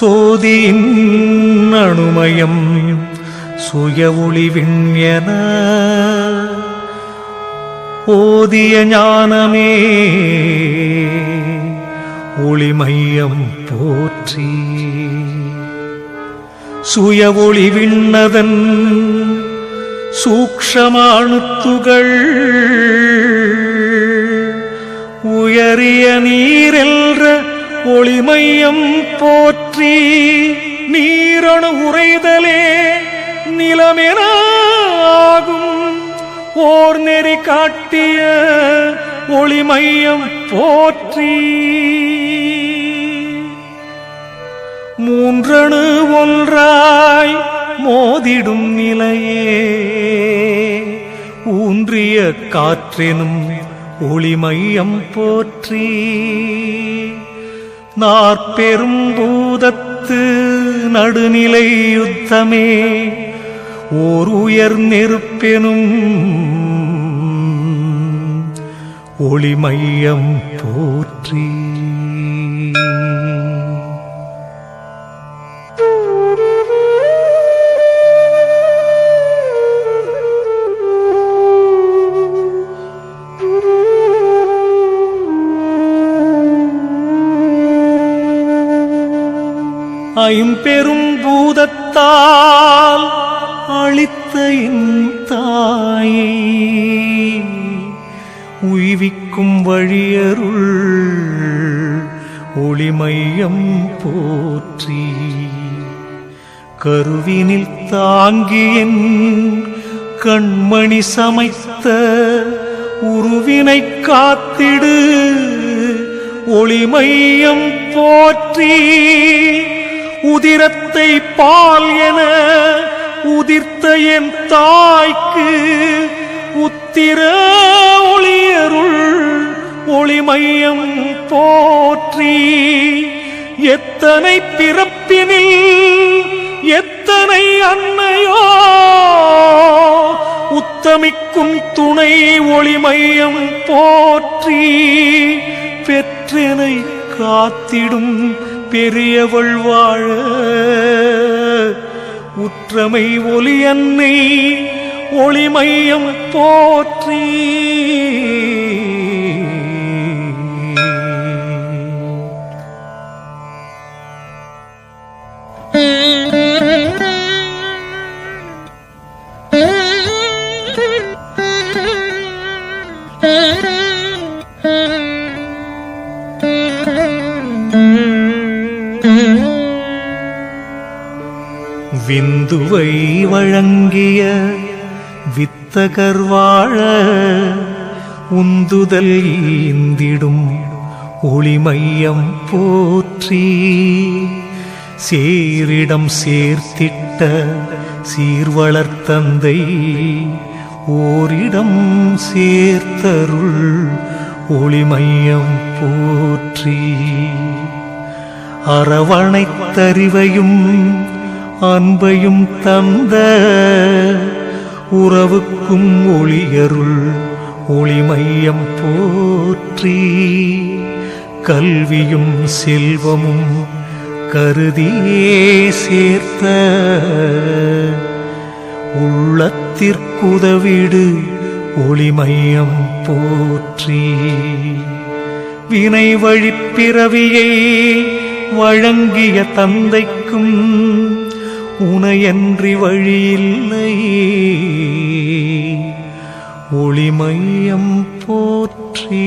சோதியின் அணுமயம் சுய ஒளி விண்யன ஓதிய ஞானமே ஒளிமையம் போற்றி. சுய ஒளி விண்ணதன் சூக்ஷமாணுத்துகள் உயரிய நீரெல்ற ஒளிமையம் போற்றி நீரணு உறைதலே நிலமென ஆகும். ஓர் நெறி காட்டிய ஒளிமையம் போற்றி. மூன்றணு ஒன்றாய் மோதிடும் நிலையே. ஊன்றிய காற்றினும் ஒளிமையம் போற்றி. நாற்பெரும் பூதத்து நடுநிலை யுத்தமே ஓர் உயர் நெருப்பெனும் ஒளிமையம் போற்றி. ஐம்பெரும் பூதத்தால் அளித்த என் தாயே. உய்விக்கும் வழியருள் ஒளிமையம் போற்றி. கருவினில் தாங்கியன் கண்மணி சமைத்த உருவினை காத்திடு. ஒளிமையம் போற்றி. உதிரத்தை பால் என உதிர்த்த என் தாய்க்கு உத்திர ஒளியருள் ஒளிமையம் போற்றி. எத்தனை பிறப்பினில் எத்தனை அன்னையோ உத்தமிக்கும் துணை ஒளிமையம் போற்றி. பெற்றனை காத்திடும் பெரியவள் வாழ உற்றமை ஒளி அன்னை ஒளிமையம் போற்றி. Mm-hmm. விந்துவை வழங்கிய வித்தகர் வாழ உந்துதல் ஈந்திடும் ஒளிமையம் போற்றி. சேரிடம் சேர்த்திட்ட சீர்வளர்த்தந்தை ஓரிடம் சேர்த்தருள் ஒளிமையம் போற்றி. அரவணைத்தறிவையும் அன்பையும் தந்த உறவுக்கும் ஒளியருள் ஒளிமையம் போற்றி கல்வியும் செல்வமும் கருதியே சேர்த்த உள்ளத்திற்குதவிடு ஒளிமையம் போற்றி. வினை வழிப்பிறவியை வழங்கிய தந்தைக்கும் உனையன்றி வழியில்லை. ஒளிமையம் போற்றி